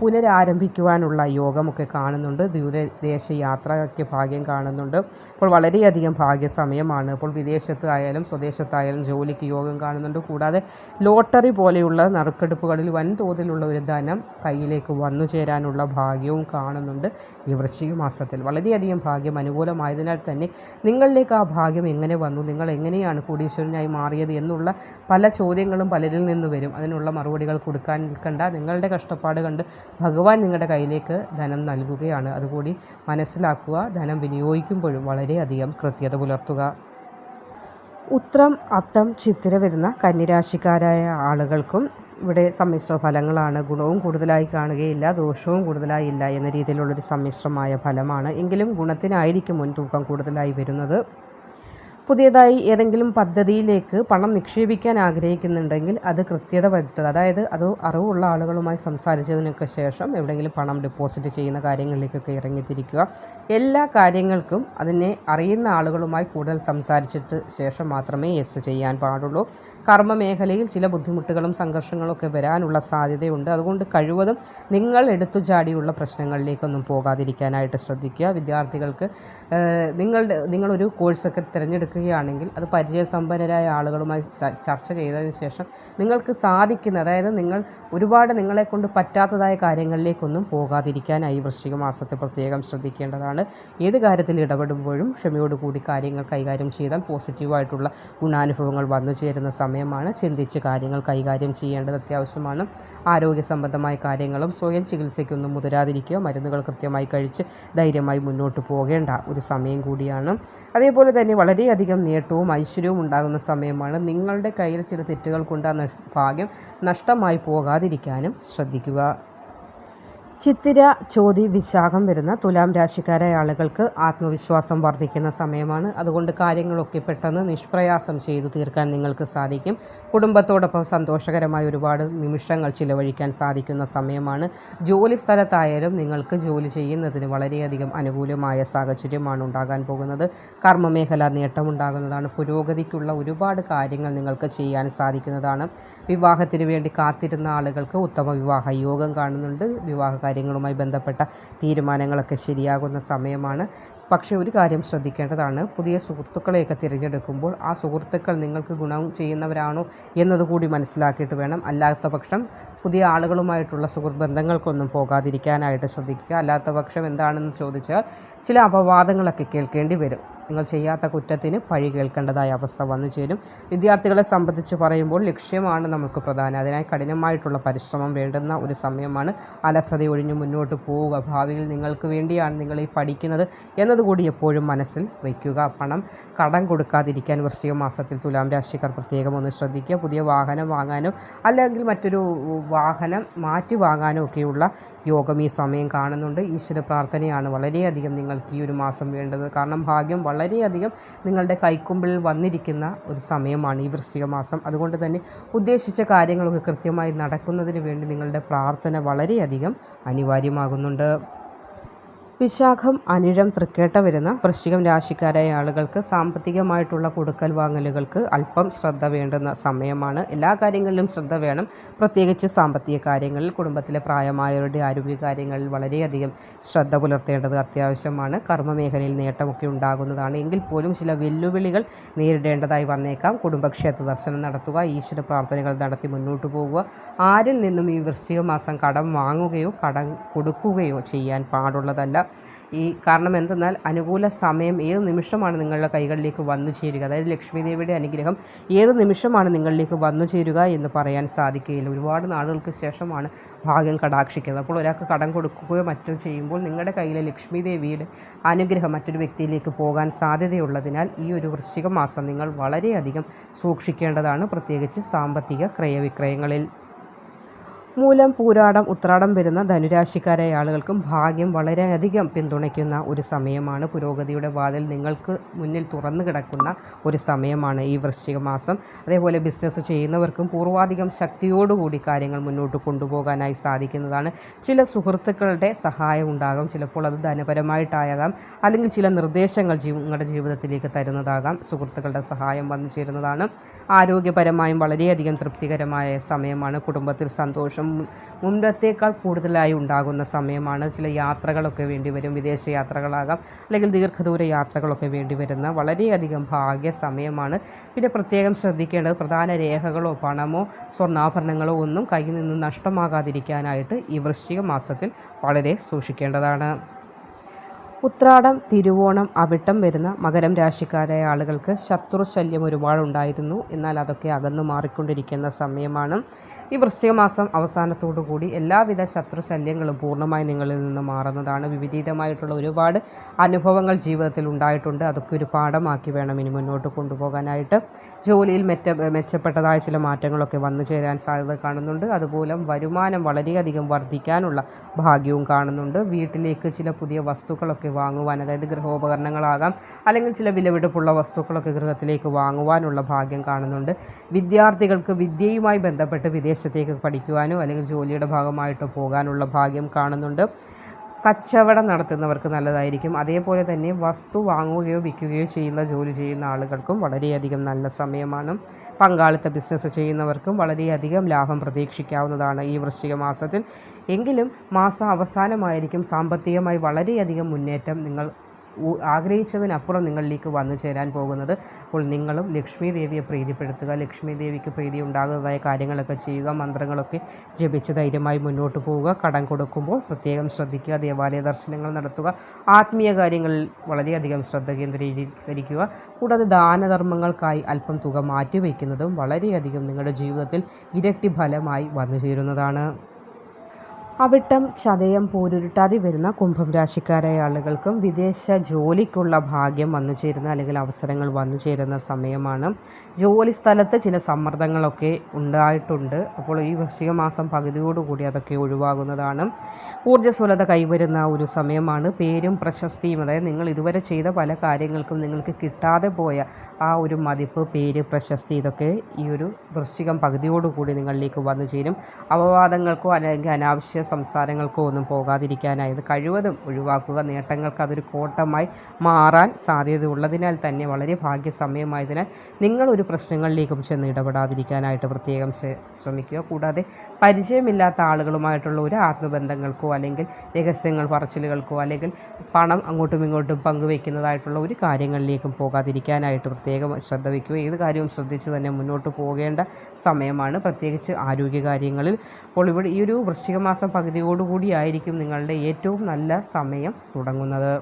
പുനരാരംഭിക്കുവാനുള്ള യോഗമൊക്കെ കാണുന്നുണ്ട്. ദൂരദേശ യാത്രയ്ക്ക് ഭാഗ്യം കാണുന്നുണ്ട്. അപ്പോൾ വളരെയധികം ഭാഗ്യ സമയമാണ് അപ്പോൾ വിദേശത്തായാലും സ്വദേശത്തായാലും ജോലിക്ക് യോഗം കാണുന്നുണ്ട്. കൂടാതെ ലോട്ടറി പോലെയുള്ള നറുക്കെടുപ്പുകളിൽ വൻതോതിലുള്ള ഒരു ധനം കയ്യിലേക്ക് വന്നു ചേരാനുള്ള ഭാഗ്യവും കാണുന്നുണ്ട് ഈ വൃശ്ചിക മാസത്തിൽ. വളരെയധികം ഭാഗ്യം അനുകൂലമായതിനാൽ തന്നെ നിങ്ങളിലേക്ക് ആ ഭാഗ്യം എങ്ങനെ വന്നു? നിങ്ങൾ എങ്ങനെയാണ് കോടീശ്വരനായി മാറിയത് എന്നുള്ള പല ചോദ്യങ്ങളും പലരിൽ നിന്ന് വരും. അതിനുള്ള മറുപടികൾ കൊടുക്കാൻ നിൽക്കണ്ട. നിങ്ങളുടെ കഷ്ടപ്പാട് കണ്ട് ഭഗവാൻ നിങ്ങളുടെ കയ്യിലേക്ക് ധനം നൽകുകയാണ്. അതുകൂടി മനസ്സിലാക്കുക ധനം വിനിയോഗിക്കുമ്പോഴും വളരെയധികം കൃത്യത പുലർത്തുക. ഉത്രം അത്തം ചിത്തിര വരുന്ന കന്നിരാശിക്കാരായ ആളുകൾക്കും ഇവിടെ സമ്മിശ്ര ഫലങ്ങളാണ്. ഗുണവും കൂടുതലായി കാണുകയില്ല ദോഷവും കൂടുതലായില്ല എന്ന രീതിയിലുള്ളൊരു സമ്മിശ്രമായ ഫലമാണ്. എങ്കിലും ഗുണത്തിനായിരിക്കും മുൻതൂക്കം കൂടുതലായി വരുന്നത്. പുതിയതായി ഏതെങ്കിലും പദ്ധതിയിലേക്ക് പണം നിക്ഷേപിക്കാൻ ആഗ്രഹിക്കുന്നുണ്ടെങ്കിൽ അത് കൃത്യത വരുത്തുക. അതായത് അത് അറിവുള്ള ആളുകളുമായി സംസാരിച്ചതിനൊക്കെ ശേഷം എവിടെയെങ്കിലും പണം ഡെപ്പോസിറ്റ് ചെയ്യുന്ന കാര്യങ്ങളിലേക്കൊക്കെ ഇറങ്ങിത്തിരിക്കുക. എല്ലാ കാര്യങ്ങൾക്കും അതിനെ അറിയുന്ന ആളുകളുമായി കൂടുതൽ സംസാരിച്ചിട്ട് ശേഷം മാത്രമേ യെസ് ചെയ്യാൻ പാടുള്ളൂ. കർമ്മ മേഖലയിൽ ചില ബുദ്ധിമുട്ടുകളും സംഘർഷങ്ങളൊക്കെ വരാനുള്ള സാധ്യതയുണ്ട്. അതുകൊണ്ട് കഴിവതും നിങ്ങൾ എടുത്തു ചാടിയുള്ള പ്രശ്നങ്ങളിലേക്കൊന്നും പോകാതിരിക്കാനായിട്ട് ശ്രദ്ധിക്കുക. വിദ്യാർത്ഥികൾക്ക് നിങ്ങളുടെ നിങ്ങളൊരു കോഴ്സൊക്കെ തിരഞ്ഞെടുക്കുകയാണെങ്കിൽ അത് പരിചയസമ്പന്നരായ ആളുകളുമായി ചർച്ച ചെയ്തതിന് ശേഷം നിങ്ങൾക്ക് സാധിക്കുന്ന അതായത് നിങ്ങൾ ഒരുപാട് നിങ്ങളെ കൊണ്ട് പറ്റാത്തതായ കാര്യങ്ങളിലേക്കൊന്നും പോകാതിരിക്കാനായി വൃശ്ചിക മാസത്തെ പ്രത്യേകം ശ്രദ്ധിക്കേണ്ടതാണ്. ഏത് കാര്യത്തിൽ ഇടപെടുമ്പോഴും ക്ഷമയോടുകൂടി കാര്യങ്ങൾ കൈകാര്യം ചെയ്താൽ പോസിറ്റീവായിട്ടുള്ള ഗുണാനുഭവങ്ങൾ വന്നു ചേരുന്ന സമയമാണ്. ചിന്തിച്ച് കാര്യങ്ങൾ കൈകാര്യം ചെയ്യേണ്ടത് അത്യാവശ്യമാണ്. ആരോഗ്യ സംബന്ധമായ കാര്യങ്ങളും സ്വയം ചികിത്സയ്ക്കൊന്നും മുതിരാതിരിക്കുക മരുന്നുകൾ കൃത്യമായി കഴിച്ച് ധൈര്യമായി മുന്നോട്ട് പോകേണ്ട ഒരു സമയം കൂടിയാണ്. അതേപോലെ തന്നെ വളരെയധികം നേട്ടവും ഐശ്വര്യവും ഉണ്ടാകുന്ന സമയമാണ്. നിങ്ങളുടെ കയ്യിൽ ചില തെറ്റുകൾ കൊണ്ട് ഭാഗ്യം നഷ്ടമായി പോകാതിരിക്കാനും ശ്രദ്ധിക്കുക. ചിത്തിര ചോതി വിശാഖം വരുന്ന തുലാം രാശിക്കാരായ ആളുകൾക്ക് ആത്മവിശ്വാസം വർദ്ധിക്കുന്ന സമയമാണ്. അതുകൊണ്ട് കാര്യങ്ങളൊക്കെ പെട്ടെന്ന് നിഷ്പ്രയാസം ചെയ്തു തീർക്കാൻ നിങ്ങൾക്ക് സാധിക്കും. കുടുംബത്തോടൊപ്പം സന്തോഷകരമായ ഒരുപാട് നിമിഷങ്ങൾ ചിലവഴിക്കാൻ സാധിക്കുന്ന സമയമാണ്. ജോലി സ്ഥലത്തായാലും നിങ്ങൾക്ക് ജോലി ചെയ്യുന്നതിന് വളരെയധികം അനുകൂലമായ സാഹചര്യമാണ് ഉണ്ടാകാൻ പോകുന്നത്. കർമ്മമേഖല നേട്ടമുണ്ടാകുന്നതാണ് പുരോഗതിക്കുള്ള ഒരുപാട് കാര്യങ്ങൾ നിങ്ങൾക്ക് ചെയ്യാൻ സാധിക്കുന്നതാണ്. വിവാഹത്തിന് വേണ്ടി കാത്തിരുന്ന ആളുകൾക്ക് ഉത്തമ വിവാഹ യോഗം കാണുന്നുണ്ട്. വിവാഹ കാര്യങ്ങളുമായി ബന്ധപ്പെട്ട തീരുമാനങ്ങളൊക്കെ ശരിയാകുന്ന സമയമാണ്. പക്ഷേ ഒരു കാര്യം ശ്രദ്ധിക്കേണ്ടതാണ്. പുതിയ സുഹൃത്തുക്കളെയൊക്കെ തിരഞ്ഞെടുക്കുമ്പോൾ ആ സുഹൃത്തുക്കൾ നിങ്ങൾക്ക് ഗുണം ചെയ്യുന്നവരാണോ എന്നതുകൂടി മനസ്സിലാക്കിയിട്ട് വേണം. അല്ലാത്ത പക്ഷം പുതിയ ആളുകളുമായിട്ടുള്ള സുഹൃത്ത് ബന്ധങ്ങൾക്കൊന്നും പോകാതിരിക്കാനായിട്ട് ശ്രദ്ധിക്കുക. അല്ലാത്ത പക്ഷം എന്താണെന്ന് ചോദിച്ചാൽ ചില അപവാദങ്ങളൊക്കെ കേൾക്കേണ്ടി വരും. നിങ്ങൾ ചെയ്യാത്ത കുറ്റത്തിന് പഴി കേൾക്കേണ്ടതായ അവസ്ഥ വന്നു ചേരും. വിദ്യാർത്ഥികളെ സംബന്ധിച്ച് പറയുമ്പോൾ ലക്ഷ്യമാണ് നമുക്ക് പ്രധാനം. അതിനായി കഠിനമായിട്ടുള്ള പരിശ്രമം വേണ്ടുന്ന ഒരു സമയമാണ് അലസത ഒഴിഞ്ഞ് മുന്നോട്ട് പോവുക. ഭാവിയിൽ നിങ്ങൾക്ക് വേണ്ടിയാണ് നിങ്ങൾ ഈ പഠിക്കുന്നത് എന്നതുകൂടി എപ്പോഴും മനസ്സിൽ വയ്ക്കുക. പണം കടം കൊടുക്കാതിരിക്കാൻ വൃശ്ചിക മാസത്തിൽ തുലാം രാശിക്കാർ പ്രത്യേകം ഒന്ന് ശ്രദ്ധിക്കുക. പുതിയ വാഹനം വാങ്ങാനോ അല്ലെങ്കിൽ മറ്റൊരു വാഹനം മാറ്റി വാങ്ങാനോ ഒക്കെയുള്ള യോഗം ഈ സമയം കാണുന്നുണ്ട്. ഈശ്വര പ്രാർത്ഥനയാണ് വളരെയധികം നിങ്ങൾക്ക് ഈ ഒരു മാസം വേണ്ടത്. കാരണം ഭാഗ്യം വളരെയധികം നിങ്ങളുടെ കൈക്കുമ്പിൽ വന്നിരിക്കുന്ന ഒരു സമയമാണ് ഈ വൃശ്ചിക മാസം. അതുകൊണ്ട് തന്നെ ഉദ്ദേശിച്ച കാര്യങ്ങളൊക്കെ കൃത്യമായി നടക്കുന്നതിന് വേണ്ടി നിങ്ങളുടെ പ്രാർത്ഥന വളരെയധികം അനിവാര്യമാകുന്നുണ്ട്. വിശാഖം അനിഴം തൃക്കേട്ട വരുന്ന വൃശ്ചികം രാശിക്കാരായ ആളുകൾക്ക് സാമ്പത്തികമായിട്ടുള്ള കൊടുക്കൽ വാങ്ങലുകൾക്ക് അല്പം ശ്രദ്ധ വേണ്ടുന്ന സമയമാണ്. എല്ലാ കാര്യങ്ങളിലും ശ്രദ്ധ വേണം. പ്രത്യേകിച്ച് സാമ്പത്തിക കാര്യങ്ങളിൽ കുടുംബത്തിലെ പ്രായമായവരുടെ ആരോഗ്യ കാര്യങ്ങളിൽ വളരെയധികം ശ്രദ്ധ പുലർത്തേണ്ടത് അത്യാവശ്യമാണ്. കർമ്മമേഖലയിൽ നേട്ടമൊക്കെ ഉണ്ടാകുന്നതാണ്. എങ്കിൽ പോലും ചില വെല്ലുവിളികൾ നേരിടേണ്ടതായി വന്നേക്കാം. കുടുംബക്ഷേത്ര ദർശനം നടത്തുക ഈശ്വര പ്രാർത്ഥനകൾ നടത്തി മുന്നോട്ട് പോകുക ആരിൽ നിന്നും ഈ വൃശ്ചിക മാസം കടം വാങ്ങുകയോ കടം കൊടുക്കുകയോ ചെയ്യാൻ പാടുള്ളതല്ല. ഈ കാരണം എന്തെന്നാൽ അനുകൂല സമയം ഏത് നിമിഷമാണ് നിങ്ങളുടെ കൈകളിലേക്ക് വന്നു ചേരുക? അതായത് ലക്ഷ്മി ദേവിയുടെ അനുഗ്രഹം ഏത് നിമിഷമാണ് നിങ്ങളിലേക്ക് വന്നു ചേരുക എന്ന് പറയാൻ സാധിക്കുകയില്ല. ഒരുപാട് നാളുകൾക്ക് ശേഷമാണ് ഭാഗ്യം കടാക്ഷിക്കുന്നത്. അപ്പോൾ ഒരാൾക്ക് കടം കൊടുക്കുകയോ മറ്റോ ചെയ്യുമ്പോൾ നിങ്ങളുടെ കയ്യിലെ ലക്ഷ്മി ദേവിയുടെ അനുഗ്രഹം മറ്റൊരു വ്യക്തിയിലേക്ക് പോകാൻ സാധ്യതയുള്ളതിനാൽ ഈ ഒരു വൃശ്ചിക മാസം നിങ്ങൾ വളരെയധികം സൂക്ഷിക്കേണ്ടതാണ്. പ്രത്യേകിച്ച് സാമ്പത്തിക ക്രയവിക്രയങ്ങളിൽ മൂലം പൂരാടം ഉത്രാടം വരുന്ന ധനുരാശിക്കാരായ ആളുകൾക്കും ഭാഗ്യം വളരെയധികം പിന്തുണയ്ക്കുന്ന ഒരു സമയമാണ്. പുരോഗതിയുടെ വാതിൽ നിങ്ങൾക്ക് മുന്നിൽ തുറന്നു കിടക്കുന്ന ഒരു സമയമാണ് ഈ വൃശ്ചിക മാസം. അതേപോലെ ബിസിനസ് ചെയ്യുന്നവർക്കും പൂർവാധികം ശക്തിയോടുകൂടി കാര്യങ്ങൾ മുന്നോട്ട് കൊണ്ടുപോകാനായി സാധിക്കുന്നതാണ്. ചില സുഹൃത്തുക്കളുടെ സഹായം ഉണ്ടാകും. ചിലപ്പോൾ അത് ധനപരമായിട്ടാകാം. അല്ലെങ്കിൽ ചില നിർദ്ദേശങ്ങൾ നിങ്ങളുടെ ജീവിതത്തിലേക്ക് തരുന്നതാകാം. സുഹൃത്തുക്കളുടെ സഹായം വന്നു ചേരുന്നതാണ്. ആരോഗ്യപരമായും വളരെയധികം തൃപ്തികരമായ സമയമാണ്. കുടുംബത്തിൽ സന്തോഷം മുൻപത്തേക്കാൾ കൂടുതലായി ഉണ്ടാകുന്ന സമയമാണ്. ചില യാത്രകളൊക്കെ വേണ്ടി വരും. വിദേശ യാത്രകളാകാം അല്ലെങ്കിൽ ദീർഘദൂര യാത്രകളൊക്കെ വേണ്ടി വരുന്ന വളരെയധികം ഭാഗ്യ സമയമാണ്. പിന്നെ പ്രത്യേകം ശ്രദ്ധിക്കേണ്ടത് പ്രധാന രേഖകളോ പണമോ സ്വർണാഭരണങ്ങളോ ഒന്നും കയ്യിൽ നിന്ന് നഷ്ടമാകാതിരിക്കാനായിട്ട് ഈ വൃശ്ചിക മാസത്തിൽ വളരെ സൂക്ഷിക്കേണ്ടതാണ്. ഉത്രാടം തിരുവോണം അവിട്ടം വരുന്ന മകരം രാശിക്കാരായ ആളുകൾക്ക് ശത്രു ശല്യം ഒരുപാടുണ്ടായിരുന്നു. എന്നാൽ അതൊക്കെ അകന്നു മാറിക്കൊണ്ടിരിക്കുന്ന സമയമാണ്. ഈ വൃശ്ചിക മാസം അവസാനത്തോടു കൂടി എല്ലാവിധ ശത്രു ശല്യങ്ങളും പൂർണമായി നിങ്ങളിൽ നിന്ന് മാറുന്നതാണ്. വിപരീതമായിട്ടുള്ള ഒരുപാട് അനുഭവങ്ങൾ ജീവിതത്തിൽ ഉണ്ടായിട്ടുണ്ട്. അതൊക്കെ ഒരു പാഠമാക്കി വേണം ഇനി മുന്നോട്ട് കൊണ്ടുപോകാനായിട്ട്. ജോലിയിൽ മെച്ച മെച്ചപ്പെട്ടതായ ചില മാറ്റങ്ങളൊക്കെ വന്നു ചേരാൻ സാധ്യത കാണുന്നുണ്ട്. അതുപോലെ വരുമാനം വളരെയധികം വർദ്ധിക്കാനുള്ള ഭാഗ്യവും കാണുന്നുണ്ട്. വീട്ടിലേക്ക് ചില പുതിയ വസ്തുക്കളൊക്കെ വാങ്ങുവാൻ അതായത് ഗൃഹോപകരണങ്ങളാകാം അല്ലെങ്കിൽ ചില വിലപിടിപ്പുള്ള വസ്തുക്കളൊക്കെ ഗൃഹത്തിലേക്ക് വാങ്ങുവാനുള്ള ഭാഗ്യം കാണുന്നുണ്ട്. വിദ്യാർത്ഥികൾക്ക് വിദ്യയുമായി ബന്ധപ്പെട്ട് വിദേശത്തേക്ക് പഠിക്കുവാനോ അല്ലെങ്കിൽ ജോലിയുടെ ഭാഗമായിട്ടോ പോകാനുള്ള ഭാഗ്യം കാണുന്നുണ്ട്. കച്ചവടം നടത്തുന്നവർക്ക് നല്ലതായിരിക്കും. അതേപോലെ തന്നെ വസ്തു വാങ്ങുകയോ വിൽക്കുകയോ ചെയ്യുന്ന ജോലി ചെയ്യുന്ന ആളുകൾക്കും വളരെയധികം നല്ല സമയമാണ്. പങ്കാളിത്ത ബിസിനസ് ചെയ്യുന്നവർക്കും വളരെയധികം ലാഭം പ്രതീക്ഷിക്കാവുന്നതാണ് ഈ വൃശ്ചിക മാസത്തിൽ. എങ്കിലും മാസം അവസാനമായിരിക്കും സാമ്പത്തികമായി വളരെയധികം മുന്നേറ്റം നിങ്ങൾ ആഗ്രഹിച്ചതിനപ്പുറം നിങ്ങളിലേക്ക് വന്നു ചേരാൻ പോകുന്നത്. അപ്പോൾ നിങ്ങളും ലക്ഷ്മി ദേവിയെ പ്രീതിപ്പെടുത്തുക. ലക്ഷ്മി ദേവിക്ക് പ്രീതി ഉണ്ടാകുന്നതായ കാര്യങ്ങളൊക്കെ ചെയ്യുക. മന്ത്രങ്ങളൊക്കെ ജപിച്ച് ധൈര്യമായി മുന്നോട്ട് പോവുക. കടം കൊടുക്കുമ്പോൾ പ്രത്യേകം ശ്രദ്ധിക്കുക. ദേവാലയ ദർശനങ്ങൾ നടത്തുക. ആത്മീയ കാര്യങ്ങളിൽ വളരെയധികം ശ്രദ്ധ കേന്ദ്രീകരിക്കുക കൂടാതെ ദാനധർമ്മങ്ങൾക്കായി അല്പം തുക മാറ്റിവെക്കുന്നതും വളരെയധികം നിങ്ങളുടെ ജീവിതത്തിൽ ഇരട്ടി ഫലമായി വന്നു ചേരുന്നതാണ്. അവിട്ടം ചതയം പോരുരുട്ടാതി വരുന്ന കുംഭം രാശിക്കാരായ ആളുകൾക്കും വിദേശ ജോലിക്കുള്ള ഭാഗ്യം വന്നു ചേരുന്ന അല്ലെങ്കിൽ അവസരങ്ങൾ വന്നു ചേരുന്ന സമയമാണ്. ജോലി സ്ഥലത്ത് ചില സമ്മർദ്ദങ്ങളൊക്കെ ഉണ്ടായിട്ടുണ്ട്. അപ്പോൾ ഈ വർഷിക മാസം പകുതിയോടുകൂടി അതൊക്കെ ഒഴിവാകുന്നതാണ്. ഊർജസ്വലത കൈവരുന്ന ഒരു സമയമാണ്. പേരും പ്രശസ്തിയും അതായത് നിങ്ങൾ ഇതുവരെ ചെയ്ത പല കാര്യങ്ങൾക്കും നിങ്ങൾക്ക് കിട്ടാതെ പോയ ആ ഒരു മതിപ്പ് പേര് പ്രശസ്തി ഇതൊക്കെ ഈ ഒരു വൃശ്ചികം പകുതിയോടുകൂടി നിങ്ങളിലേക്ക് വന്നു ചേരും. അപവാദങ്ങൾക്കോ അല്ലെങ്കിൽ അനാവശ്യ സംസാരങ്ങൾക്കോ ഒന്നും പോകാതിരിക്കാനായത് കഴിവതും ഒഴിവാക്കുക. നേട്ടങ്ങൾക്ക് അതൊരു കോട്ടമായി മാറാൻ സാധ്യതയുള്ളതിനാൽ തന്നെ വളരെ ഭാഗ്യസമയമായതിനാൽ നിങ്ങളൊരു പ്രശ്നങ്ങളിലേക്കും ചെന്ന് ഇടപെടാതിരിക്കാനായിട്ട് പ്രത്യേകം ശ്രമിക്കുക. കൂടാതെ പരിചയമില്ലാത്ത ആളുകളുമായിട്ടുള്ള ഒരു ആത്മബന്ധങ്ങൾക്കോ അല്ലെങ്കിൽ രഹസ്യങ്ങൾ പറച്ചിലുകൾക്കോ അല്ലെങ്കിൽ പണം അങ്ങോട്ടും ഇങ്ങോട്ടും പങ്കുവയ്ക്കുന്നതായിട്ടുള്ള ഒരു കാര്യങ്ങളിലേക്കും പോകാതിരിക്കാനായിട്ട് പ്രത്യേകം ശ്രദ്ധ വയ്ക്കുക. ഏത് കാര്യവും ശ്രദ്ധിച്ച് തന്നെ മുന്നോട്ട് പോകേണ്ട സമയമാണ്. പ്രത്യേകിച്ച് ആരോഗ്യകാര്യങ്ങളിൽ. അപ്പോൾ ഇവിടെ ഈ ഒരു വൃശ്ചിക മാസം പകുതിയോടുകൂടിയായിരിക്കും നിങ്ങളുടെ ഏറ്റവും നല്ല സമയം തുടങ്ങുന്നത്.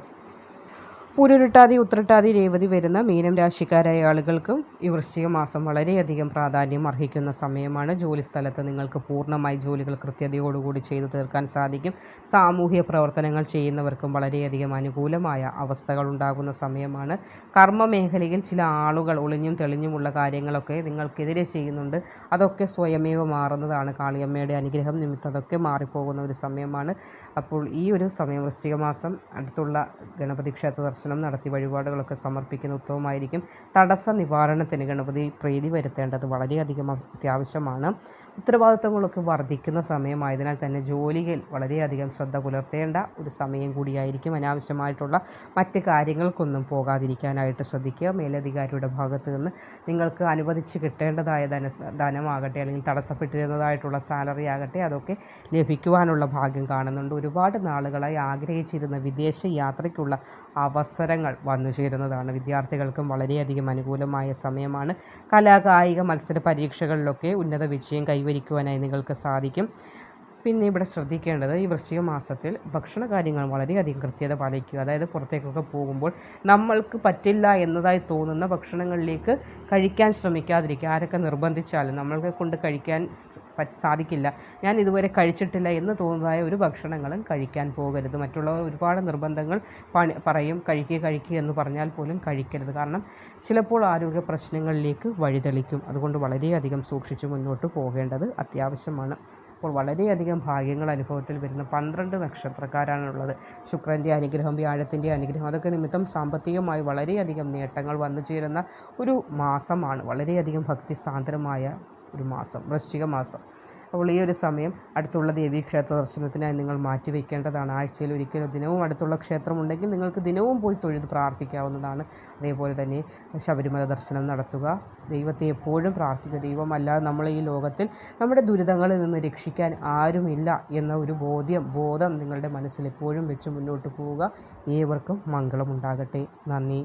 പൂരുരുട്ടാതി ഉത്രട്ടാതി രേവതി വരുന്ന മീനം രാശിക്കാരായ ആളുകൾക്കും ഈ വൃശ്ചിക മാസം വളരെയധികം പ്രാധാന്യം അർഹിക്കുന്ന സമയമാണ്. ജോലി സ്ഥലത്ത് നിങ്ങൾക്ക് പൂർണമായി ജോലികൾ കൃത്യതയോടുകൂടി ചെയ്തു തീർക്കാൻ സാധിക്കും. സാമൂഹ്യ പ്രവർത്തനങ്ങൾ ചെയ്യുന്നവർക്കും വളരെയധികം അനുകൂലമായ അവസ്ഥകൾ ഉണ്ടാകുന്ന സമയമാണ്. കർമ്മ മേഖലയിൽ ചില ആളുകൾ ഒളിഞ്ഞും തെളിഞ്ഞുമുള്ള കാര്യങ്ങളൊക്കെ നിങ്ങൾക്കെതിരെ ചെയ്യുന്നുണ്ട്. അതൊക്കെ സ്വയമേവ മാറുന്നതാണ്. കാളിയമ്മയുടെ അനുഗ്രഹം നിമിത്തം അതൊക്കെ മാറിപ്പോകുന്ന ഒരു സമയമാണ്. അപ്പോൾ ഈ ഒരു സമയം വൃശ്ചിക മാസം അടുത്തുള്ള ഗണപതി ക്ഷേത്ര ദർശനം നടത്തി വഴിപാടുകളൊക്കെ സമർപ്പിക്കുന്ന ഉത്തമമായിരിക്കും. തടസ്സ നിവാരണത്തിന് ഗണപതി പ്രീതി വരുത്തേണ്ടത് വളരെയധികം അത്യാവശ്യമാണ്. ഉത്തരവാദിത്വങ്ങളൊക്കെ വർദ്ധിക്കുന്ന സമയമായതിനാൽ തന്നെ ജോലിയിൽ വളരെയധികം ശ്രദ്ധ പുലർത്തേണ്ട ഒരു സമയം കൂടിയായിരിക്കും അനാവശ്യമായിട്ടുള്ള മറ്റ് കാര്യങ്ങൾക്കൊന്നും പോകാതിരിക്കാനായിട്ട് ശ്രദ്ധിക്കുക. മേലധികാരിയുടെ ഭാഗത്ത് നിന്ന് നിങ്ങൾക്ക് അനുവദിച്ച് കിട്ടേണ്ടതായ ധന ധനമാകട്ടെ അല്ലെങ്കിൽ തടസ്സപ്പെട്ടിരുന്നതായിട്ടുള്ള സാലറി ആകട്ടെ അതൊക്കെ ലഭിക്കുവാനുള്ള ഭാഗ്യം കാണുന്നുണ്ട്. ഒരുപാട് നാളുകളായി ആഗ്രഹിച്ചിരുന്ന വിദേശ യാത്രയ്ക്കുള്ള അവസരങ്ങൾ വന്നു ചേരുന്നതാണ്. വിദ്യാർത്ഥികൾക്കും വളരെയധികം അനുകൂലമായ സമയമാണ്. കലാകായിക മത്സര പരീക്ഷകളിലൊക്കെ ഉന്നത വിജയം കൈവരിക്കുവാനായി നിങ്ങൾക്ക് സാധിക്കും. പിന്നെ ഇവിടെ ശ്രദ്ധിക്കേണ്ടത് ഈ വൃശ്ചിക മാസത്തിൽ ഭക്ഷണ കാര്യങ്ങൾ വളരെയധികം കൃത്യത പാലിക്കുക. അതായത് പുറത്തേക്കൊക്കെ പോകുമ്പോൾ നമ്മൾക്ക് പറ്റില്ല എന്നതായി തോന്നുന്ന ഭക്ഷണങ്ങളിലേക്ക് കഴിക്കാൻ ശ്രമിക്കാതിരിക്കുക. ആരൊക്കെ നിർബന്ധിച്ചാലും നമ്മളെ കൊണ്ട് കഴിക്കാൻ സാധിക്കില്ല. ഞാൻ ഇതുവരെ കഴിച്ചിട്ടില്ല എന്ന് തോന്നുന്നതായ ഒരു ഭക്ഷണങ്ങളും കഴിക്കാൻ പോകരുത്. മറ്റുള്ളവർ ഒരുപാട് നിർബന്ധങ്ങൾ പണി പറയും കഴിക്കുക കഴിക്കുക എന്ന് പറഞ്ഞാൽ പോലും കഴിക്കരുത്. കാരണം ചിലപ്പോൾ ആരോഗ്യ പ്രശ്നങ്ങളിലേക്ക് വഴിതെളിക്കും. അതുകൊണ്ട് വളരെയധികം സൂക്ഷിച്ച് മുന്നോട്ട് പോകേണ്ടത് അത്യാവശ്യമാണ്. അപ്പോൾ വളരെയധികം ഭാഗ്യങ്ങൾ അനുഭവത്തിൽ വരുന്ന പന്ത്രണ്ട് നക്ഷത്രക്കാരാണുള്ളത്. ശുക്രന്റെ അനുഗ്രഹം വ്യാഴത്തിന്റെ അനുഗ്രഹം അതൊക്കെ നിമിത്തം സാമ്പത്തികമായി വളരെയധികം നേട്ടങ്ങൾ വന്നു ചേരുന്ന ഒരു മാസമാണ്. വളരെയധികം ഭക്തി സാന്ദ്രമായ ഒരു മാസം വൃശ്ചിക മാസം. അപ്പോൾ ഈ ഒരു സമയം അടുത്തുള്ള ദേവീക്ഷേത്ര ദർശനത്തിനായി നിങ്ങൾ മാറ്റിവെക്കേണ്ടതാണ് ആഴ്ചയിൽ ഒരിക്കലും ദിനവും അടുത്തുള്ള ക്ഷേത്രമുണ്ടെങ്കിൽ നിങ്ങൾക്ക് ദിനവും പോയി തൊഴുത് പ്രാർത്ഥിക്കാവുന്നതാണ്. അതേപോലെ തന്നെ ശബരിമല ദർശനം നടത്തുക. ദൈവത്തെ എപ്പോഴും പ്രാർത്ഥിക്കുക. ദൈവമല്ലാതെ നമ്മൾ ഈ ലോകത്തിൽ നമ്മുടെ ദുരിതങ്ങളിൽ നിന്ന് രക്ഷിക്കാൻ ആരുമില്ല എന്ന ഒരു ബോധ്യം ബോധം നിങ്ങളുടെ മനസ്സിൽ എപ്പോഴും വെച്ച് മുന്നോട്ട് പോവുക. ഏവർക്കും മംഗളമുണ്ടാകട്ടെ. നന്ദി.